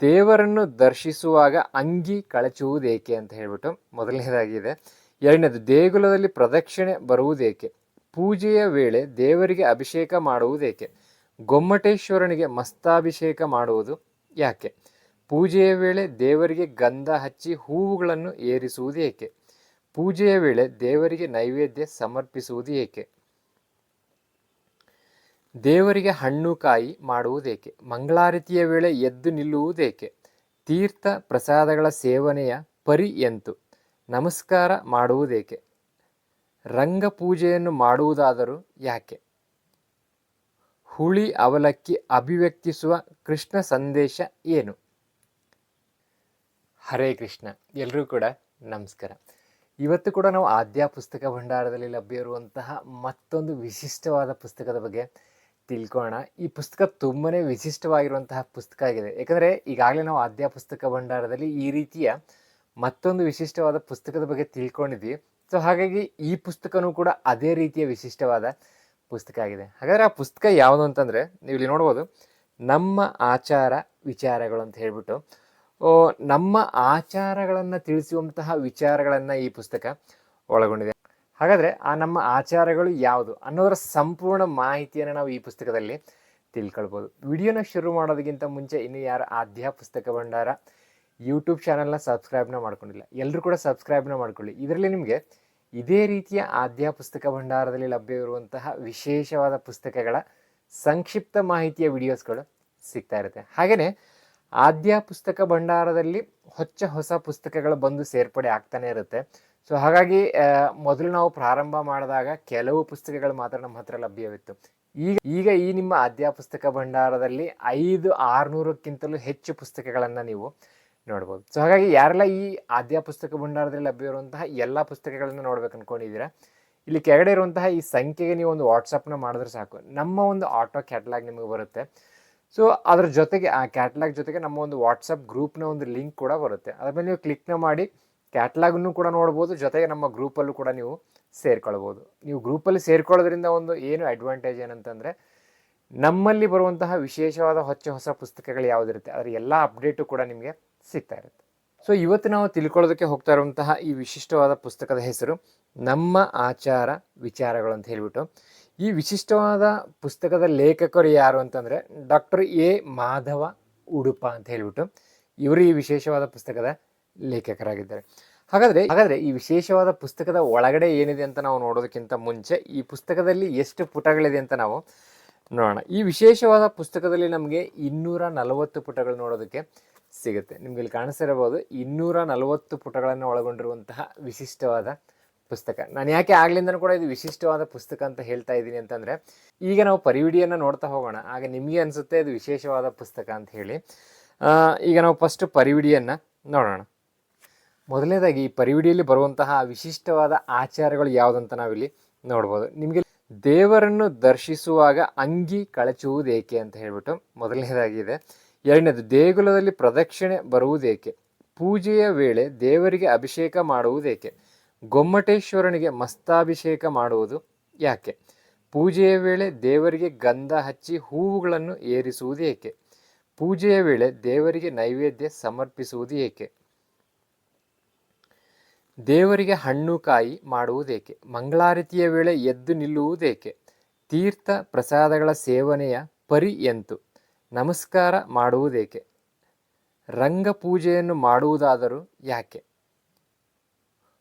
ದೇವರನ್ನು ದರ್ಶಿಸುವಾಗ ಅಂಗಿ ಕಳಚುವುದೇಕೆ ಅಂತ ಹೇಳ್ಬಿಟ್ಟು ಮೊದಲನೇದಾಗಿದೆ. ಎರಡನೇದು, ದೇಗುಲದಲ್ಲಿ ಪ್ರದಕ್ಷಿಣೆ ಬರುವುದೇಕೆ? ಪೂಜೆಯ ವೇಳೆ ದೇವರಿಗೆ ಅಭಿಷೇಕ ಮಾಡುವುದೇಕೆ? ಗೊಮ್ಮಟೇಶ್ವರನಿಗೆ ಮಸ್ತಾಭಿಷೇಕ ಮಾಡುವುದು ಯಾಕೆ? ಪೂಜೆಯ ವೇಳೆ ದೇವರಿಗೆ ಗಂಧ ಹಚ್ಚಿ ಹೂವುಗಳನ್ನು ಏರಿಸುವುದು ಏಕೆ? ಪೂಜೆಯ ವೇಳೆ ದೇವರಿಗೆ ನೈವೇದ್ಯ ಸಮರ್ಪಿಸುವುದು ಏಕೆ? ದೇವರಿಗೆ ಹಣ್ಣು ಕಾಯಿ ಮಾಡುವುದೇಕೆ? ಮಂಗಳಾರತಿಯ ವೇಳೆ ಎದ್ದು ನಿಲ್ಲುವುದೇಕೆ? ತೀರ್ಥ ಪ್ರಸಾದಗಳ ಸೇವನೆಯ ಪರಿ ಎಂತು? ನಮಸ್ಕಾರ ಮಾಡುವುದೇಕೆ? ರಂಗ ಪೂಜೆಯನ್ನು ಮಾಡುವುದಾದರೂ ಯಾಕೆ? ಹುಳಿ ಅವಲಕ್ಕಿ ಅಭಿವ್ಯಕ್ತಿಸುವ ಕೃಷ್ಣ ಸಂದೇಶ ಏನು? ಹರೇ ಕೃಷ್ಣ. ಎಲ್ಲರೂ ಕೂಡ ನಮಸ್ಕಾರ. ಇವತ್ತು ಕೂಡ ನಾವು ಆದ್ಯ ಪುಸ್ತಕ ಭಂಡಾರದಲ್ಲಿ ಲಭ್ಯ ಇರುವಂತಹ ಮತ್ತೊಂದು ವಿಶಿಷ್ಟವಾದ ಪುಸ್ತಕದ ಬಗ್ಗೆ ತಿಳ್ಕೊಳ್ಳೋಣ ಈ ಪುಸ್ತಕ ತುಂಬನೇ ವಿಶಿಷ್ಟವಾಗಿರುವಂತಹ ಪುಸ್ತಕ ಆಗಿದೆ. ಯಾಕಂದರೆ ಈಗಾಗಲೇ ನಾವು ಆದ್ಯ ಪುಸ್ತಕ ಭಂಡಾರದಲ್ಲಿ ಈ ರೀತಿಯ ಮತ್ತೊಂದು ವಿಶಿಷ್ಟವಾದ ಪುಸ್ತಕದ ಬಗ್ಗೆ ತಿಳ್ಕೊಂಡಿದ್ವಿ. ಸೊ ಹಾಗಾಗಿ ಈ ಪುಸ್ತಕನೂ ಕೂಡ ಅದೇ ರೀತಿಯ ವಿಶಿಷ್ಟವಾದ ಪುಸ್ತಕ ಆಗಿದೆ. ಹಾಗಾದರೆ ಆ ಪುಸ್ತಕ ಯಾವುದು ಅಂತಂದರೆ ನೀವು ಇಲ್ಲಿ ನೋಡ್ಬೋದು. ನಮ್ಮ ಆಚಾರ ವಿಚಾರಗಳು ಅಂತ ಹೇಳ್ಬಿಟ್ಟು. ನಮ್ಮ ಆಚಾರಗಳನ್ನು ತಿಳಿಸುವಂತಹ ವಿಚಾರಗಳನ್ನು ಈ ಪುಸ್ತಕ ಒಳಗೊಂಡಿದೆ. ಹಾಗಾದರೆ ಆ ನಮ್ಮ ಆಚಾರಗಳು ಯಾವುದು ಅನ್ನೋದರ ಸಂಪೂರ್ಣ ಮಾಹಿತಿಯನ್ನು ನಾವು ಈ ಪುಸ್ತಕದಲ್ಲಿ ತಿಳ್ಕೊಳ್ಬೋದು. ವಿಡಿಯೋನ ಶುರು ಮಾಡೋದಕ್ಕಿಂತ ಮುಂಚೆ ಇನ್ನು ಯಾರು ಆದ್ಯ ಪುಸ್ತಕ ಭಂಡಾರ ಯೂಟ್ಯೂಬ್ ಚಾನಲ್ನ ಸಬ್ಸ್ಕ್ರೈಬ್ನ ಮಾಡ್ಕೊಂಡಿಲ್ಲ ಎಲ್ಲರೂ ಕೂಡ ಸಬ್ಸ್ಕ್ರೈಬ್ನ ಮಾಡ್ಕೊಳ್ಳಿ. ಇದರಲ್ಲಿ ನಿಮಗೆ ಇದೇ ರೀತಿಯ ಆದ್ಯ ಪುಸ್ತಕ ಭಂಡಾರದಲ್ಲಿ ಲಭ್ಯವಿರುವಂತಹ ವಿಶೇಷವಾದ ಪುಸ್ತಕಗಳ ಸಂಕ್ಷಿಪ್ತ ಮಾಹಿತಿಯ ವಿಡಿಯೋಸ್ಗಳು ಸಿಗ್ತಾ ಇರುತ್ತೆ. ಹಾಗೆಯೇ ಆದ್ಯ ಪುಸ್ತಕ ಭಂಡಾರದಲ್ಲಿ ಹೊಚ್ಚ ಹೊಸ ಪುಸ್ತಕಗಳು ಬಂದು ಸೇರ್ಪಡೆ ಆಗ್ತಾನೆ ಇರುತ್ತೆ. ಸೊ ಹಾಗಾಗಿ ಮೊದಲು ನಾವು ಪ್ರಾರಂಭ ಮಾಡಿದಾಗ ಕೆಲವು ಪುಸ್ತಕಗಳು ಮಾತ್ರ ನಮ್ಮ ಹತ್ರ ಲಭ್ಯವಿತ್ತು. ಈಗ ಈಗ ಈ ನಿಮ್ಮ ಆದ್ಯ ಪುಸ್ತಕ ಭಂಡಾರದಲ್ಲಿ ಐದು ಆರುನೂರಕ್ಕಿಂತಲೂ ಹೆಚ್ಚು ಪುಸ್ತಕಗಳನ್ನು ನೀವು ನೋಡ್ಬೋದು. ಸೊ ಹಾಗಾಗಿ ಯಾರೆಲ್ಲ ಈ ಆದ್ಯ ಪುಸ್ತಕ ಭಂಡಾರದಲ್ಲಿ ಲಭ್ಯವಿರುವಂತಹ ಎಲ್ಲ ಪುಸ್ತಕಗಳನ್ನು ನೋಡ್ಬೇಕು ಅನ್ಕೊಂಡಿದ್ದೀರಾ? ಇಲ್ಲಿ ಕೆಳಗಡೆ ಇರುವಂತಹ ಈ ಸಂಖ್ಯೆಗೆ ನೀವು ಒಂದು ವಾಟ್ಸಪ್ನ ಮಾಡಿದ್ರೆ ಸಾಕು. ನಮ್ಮ ಒಂದು ಆಟೋ ಕ್ಯಾಟ್ಲಾಗ್ ನಿಮಗೆ ಬರುತ್ತೆ. ಸೊ ಅದ್ರ ಜೊತೆಗೆ, ಆ ಕ್ಯಾಟ್ಲಾಗ್ ಜೊತೆಗೆ ನಮ್ಮ ಒಂದು ವಾಟ್ಸಪ್ ಗ್ರೂಪ್ನ ಒಂದು ಲಿಂಕ್ ಕೂಡ ಬರುತ್ತೆ. ಅದ್ರ ಮೇಲೆ ನೀವು ಕ್ಲಿಕ್ನ ಮಾಡಿ ಕ್ಯಾಟ್ಲಾಗನ್ನು ಕೂಡ ನೋಡ್ಬೋದು, ಜೊತೆಗೆ ನಮ್ಮ ಗ್ರೂಪಲ್ಲೂ ಕೂಡ ನೀವು ಸೇರ್ಕೊಳ್ಬೋದು. ನೀವು ಗ್ರೂಪಲ್ಲಿ ಸೇರ್ಕೊಳ್ಳೋದ್ರಿಂದ ಒಂದು ಏನು ಅಡ್ವಾಂಟೇಜ್ ಏನಂತಂದರೆ, ನಮ್ಮಲ್ಲಿ ಬರುವಂತಹ ವಿಶೇಷವಾದ ಹೊಚ್ಚ ಹೊಸ ಪುಸ್ತಕಗಳು ಯಾವುದಿರುತ್ತೆ, ಅದರ ಎಲ್ಲ ಅಪ್ಡೇಟು ಕೂಡ ನಿಮಗೆ ಸಿಗ್ತಾ ಇರುತ್ತೆ. ಸೊ ಇವತ್ತು ನಾವು ತಿಳ್ಕೊಳ್ಳೋದಕ್ಕೆ ಹೋಗ್ತಾ ಇರುವಂತಹ ಈ ವಿಶಿಷ್ಟವಾದ ಪುಸ್ತಕದ ಹೆಸರು, ನಮ್ಮ ಆಚಾರ ವಿಚಾರಗಳು ಅಂತ ಹೇಳಿಬಿಟ್ಟು. ಈ ವಿಶಿಷ್ಟವಾದ ಪುಸ್ತಕದ ಲೇಖಕರು ಯಾರು ಅಂತಂದರೆ, ಡಾಕ್ಟರ್ ಎ ಮಾಧವ ಉಡುಪ ಅಂತ ಹೇಳಿಬಿಟ್ಟು. ಇವರು ಈ ವಿಶೇಷವಾದ ಪುಸ್ತಕದ ಲೇಖಕರಾಗಿದ್ದಾರೆ. ಹಾಗಾದರೆ ಹಾಗಾದರೆ ಈ ವಿಶೇಷವಾದ ಪುಸ್ತಕದ ಒಳಗಡೆ ಏನಿದೆ ಅಂತ ನಾವು ನೋಡೋದಕ್ಕಿಂತ ಮುಂಚೆ ಈ ಪುಸ್ತಕದಲ್ಲಿ ಎಷ್ಟು ಪುಟಗಳಿದೆ ಅಂತ ನಾವು ನೋಡೋಣ. ಈ ವಿಶೇಷವಾದ ಪುಸ್ತಕದಲ್ಲಿ ನಮಗೆ ಇನ್ನೂರ ನಲವತ್ತು ಪುಟಗಳು ನೋಡೋದಕ್ಕೆ ಸಿಗುತ್ತೆ. ನಿಮ್ಗೆ ಇಲ್ಲಿ ಕಾಣಿಸ್ತಿರಬಹುದು ಇನ್ನೂರ ನಲವತ್ತು ಪುಟಗಳನ್ನು ಒಳಗೊಂಡಿರುವಂತಹ ವಿಶಿಷ್ಟವಾದ ಪುಸ್ತಕ. ನಾನು ಯಾಕೆ ಆಗ್ಲಿಂದನೂ ಕೂಡ ಇದು ವಿಶಿಷ್ಟವಾದ ಪುಸ್ತಕ ಅಂತ ಹೇಳ್ತಾ ಇದ್ದೀನಿ ಅಂತಂದರೆ, ಈಗ ನಾವು ಪರಿವಿಡಿಯನ್ನು ನೋಡ್ತಾ ಹೋಗೋಣ. ಆಗ ನಿಮಗೆ ಅನಿಸುತ್ತೆ ಇದು ವಿಶೇಷವಾದ ಪುಸ್ತಕ ಅಂತ ಹೇಳಿ. ಈಗ ನಾವು ಫಸ್ಟ್ ಪರಿವಿಡಿಯನ್ನು ನೋಡೋಣ. ಮೊದಲನೇದಾಗಿ ಈ ಪರಿವಿಡಿಯಲ್ಲಿ ಬರುವಂತಹ ವಿಶಿಷ್ಟವಾದ ಆಚಾರಗಳು ಯಾವುದಂತ ನಾವಿಲ್ಲಿ ನೋಡ್ಬೋದು. ನಿಮಗೆ ದೇವರನ್ನು ದರ್ಶಿಸುವಾಗ ಅಂಗಿ ಕಳಚುವುದೇಕೆ ಅಂತ ಹೇಳ್ಬಿಟ್ಟು ಮೊದಲನೇದಾಗಿದೆ ಎರಡನೇದು, ದೇಗುಲದಲ್ಲಿ ಪ್ರದಕ್ಷಿಣೆ ಬರುವುದೇಕೆ ಪೂಜೆಯ ವೇಳೆ ದೇವರಿಗೆ ಅಭಿಷೇಕ ಮಾಡುವುದೇಕೆ ಗೊಮ್ಮಟೇಶ್ವರನಿಗೆ ಮಸ್ತಾಭಿಷೇಕ ಮಾಡುವುದು ಯಾಕೆ? ಪೂಜೆಯ ವೇಳೆ ದೇವರಿಗೆ ಗಂಧ ಹಚ್ಚಿ ಹೂವುಗಳನ್ನು ಏರಿಸುವುದು ಏಕೆ? ಪೂಜೆಯ ವೇಳೆ ದೇವರಿಗೆ ನೈವೇದ್ಯ ಸಮರ್ಪಿಸುವುದು ಏಕೆ? ದೇವರಿಗೆ ಹಣ್ಣು ಕಾಯಿ ಮಾಡುವುದೇಕೆ? ಮಂಗಳಾರತಿಯ ವೇಳೆ ಎದ್ದು ನಿಲ್ಲುವುದೇಕೆ? ತೀರ್ಥ ಪ್ರಸಾದಗಳ ಸೇವನೆಯ ಪರಿ ಎಂತು? ನಮಸ್ಕಾರ ಮಾಡುವುದೇಕೆ? ರಂಗ ಪೂಜೆಯನ್ನು ಮಾಡುವುದಾದರೂ ಯಾಕೆ?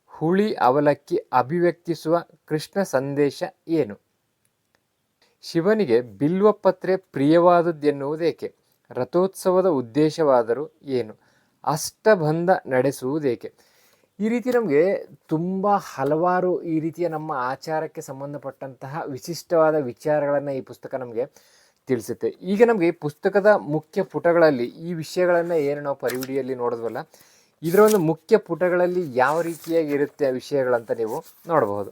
ಹುಳಿ ಅವಲಕ್ಕಿ ಅಭಿವ್ಯಕ್ತಿಸುವ ಕೃಷ್ಣ ಸಂದೇಶ ಏನು? ಶಿವನಿಗೆ ಬಿಲ್ವಪತ್ರೆ ಪ್ರಿಯವಾದುದೆನ್ನುವುದೇಕೆ ರಥೋತ್ಸವದ ಉದ್ದೇಶವಾದರೂ ಏನು? ಅಷ್ಟಬಂಧ ನಡೆಸುವುದೇಕೆ? ಈ ರೀತಿ ನಮಗೆ ತುಂಬ ಹಲವಾರು ಈ ರೀತಿಯ ನಮ್ಮ ಆಚಾರಕ್ಕೆ ಸಂಬಂಧಪಟ್ಟಂತಹ ವಿಶಿಷ್ಟವಾದ ವಿಚಾರಗಳನ್ನು ಈ ಪುಸ್ತಕ ನಮಗೆ ತಿಳಿಸುತ್ತೆ. ಈಗ ನಮಗೆ ಪುಸ್ತಕದ ಮುಖ್ಯ ಪುಟಗಳಲ್ಲಿ ಈ ವಿಷಯಗಳನ್ನು ಏನು ನಾವು ಪರಿವಿಡಿಯಲ್ಲಿ ನೋಡಿದ್ವಲ್ಲ, ಇದರ ಒಂದು ಮುಖ್ಯ ಪುಟಗಳಲ್ಲಿ ಯಾವ ರೀತಿಯಾಗಿ ಇರುತ್ತೆ ಆ ವಿಷಯಗಳಂತ ನೀವು ನೋಡಬಹುದು.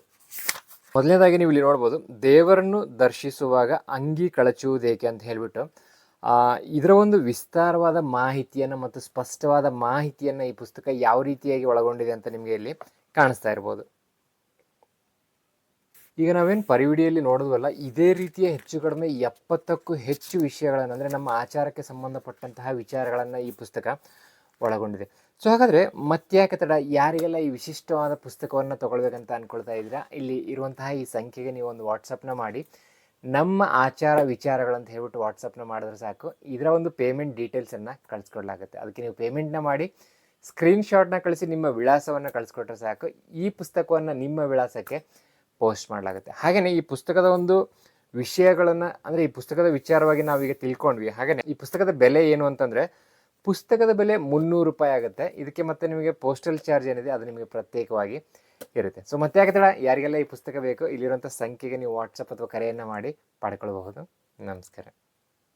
ಮೊದಲನೇದಾಗಿ ನೀವು ಇಲ್ಲಿ ನೋಡ್ಬೋದು, ದೇವರನ್ನು ದರ್ಶಿಸುವಾಗ ಅಂಗಿ ಕಳಚುವುದೇಕೆ ಅಂತ ಹೇಳ್ಬಿಟ್ಟು ಇದರ ಒಂದು ವಿಸ್ತಾರವಾದ ಮಾಹಿತಿಯನ್ನು ಮತ್ತು ಸ್ಪಷ್ಟವಾದ ಮಾಹಿತಿಯನ್ನು ಈ ಪುಸ್ತಕ ಯಾವ ರೀತಿಯಾಗಿ ಒಳಗೊಂಡಿದೆ ಅಂತ ನಿಮಗೆ ಇಲ್ಲಿ ಕಾಣಿಸ್ತಾ ಇರ್ಬೋದು. ಈಗ ನಾವೇನು ಪರಿವಿಡಿಯಲ್ಲಿ ನೋಡಿದ್ವಲ್ಲ ಇದೇ ರೀತಿಯ ಹೆಚ್ಚು ಕಡಿಮೆ ಎಪ್ಪತ್ತಕ್ಕೂ ಹೆಚ್ಚು ವಿಷಯಗಳನ್ನು, ಅಂದರೆ ನಮ್ಮ ಆಚಾರಕ್ಕೆ ಸಂಬಂಧಪಟ್ಟಂತಹ ವಿಚಾರಗಳನ್ನು ಈ ಪುಸ್ತಕ ಒಳಗೊಂಡಿದೆ. ಸೊ ಹಾಗಾದರೆ ಮತ್ತ್ಯಾಕೆ ತಡ? ಯಾರಿಗೆಲ್ಲ ಈ ವಿಶಿಷ್ಟವಾದ ಪುಸ್ತಕವನ್ನು ತಗೊಳ್ಬೇಕಂತ ಅಂದ್ಕೊಳ್ತಾ ಇದ್ದೀರಾ? ಇಲ್ಲಿ ಇರುವಂತಹ ಈ ಸಂಖ್ಯೆಗೆ ನೀವು ಒಂದು ವಾಟ್ಸಪ್ನ ಮಾಡಿ. ನಮ್ಮ ಆಚಾರ ವಿಚಾರಗಳಂತ ಹೇಳ್ಬಿಟ್ಟು ವಾಟ್ಸಪ್ನ ಮಾಡಿದ್ರೆ ಸಾಕು. ಇದರ ಒಂದು ಪೇಮೆಂಟ್ ಡೀಟೇಲ್ಸನ್ನು ಕಳಿಸ್ಕೊಡ್ಲಾಗುತ್ತೆ. ಅದಕ್ಕೆ ನೀವು ಪೇಮೆಂಟ್ನ ಮಾಡಿ ಸ್ಕ್ರೀನ್ಶಾಟ್ನ ಕಳಿಸಿ, ನಿಮ್ಮ ವಿಳಾಸವನ್ನು ಕಳಿಸ್ಕೊಟ್ರೆ ಸಾಕು. ಈ ಪುಸ್ತಕವನ್ನು ನಿಮ್ಮ ವಿಳಾಸಕ್ಕೆ ಪೋಸ್ಟ್ ಮಾಡಲಾಗುತ್ತೆ. ಹಾಗೆಯೇ ಈ ಪುಸ್ತಕದ ಒಂದು ವಿಷಯಗಳನ್ನು, ಅಂದರೆ ಈ ಪುಸ್ತಕದ ವಿಚಾರವಾಗಿ ನಾವೀಗ ತಿಳ್ಕೊಂಡ್ವಿ. ಹಾಗೆಯೇ ಈ ಪುಸ್ತಕದ ಬೆಲೆ ಏನು ಅಂತಂದರೆ, ಪುಸ್ತಕದ ಬೆಲೆ ಮುನ್ನೂರು ರೂಪಾಯಿ ಆಗುತ್ತೆ. ಇದಕ್ಕೆ ಮತ್ತೆ ನಿಮಗೆ ಪೋಸ್ಟಲ್ ಚಾರ್ಜ್ ಏನಿದೆ, ಅದು ನಿಮಗೆ ಪ್ರತ್ಯೇಕವಾಗಿ ಇರುತ್ತೆ. ಸೊ ಮತ್ತೆ ಯಾಕೆ ತಡ? ಯಾರಿಗೆಲ್ಲ ಈ ಪುಸ್ತಕ ಬೇಕು, ಇಲ್ಲಿರುವಂಥ ಸಂಖ್ಯೆಗೆ ನೀವು ವಾಟ್ಸಪ್ ಅಥವಾ ಕರೆಯನ್ನು ಮಾಡಿ, ಪಡ್ಕೊಳ್ಬಹುದು. ನಮಸ್ಕಾರ.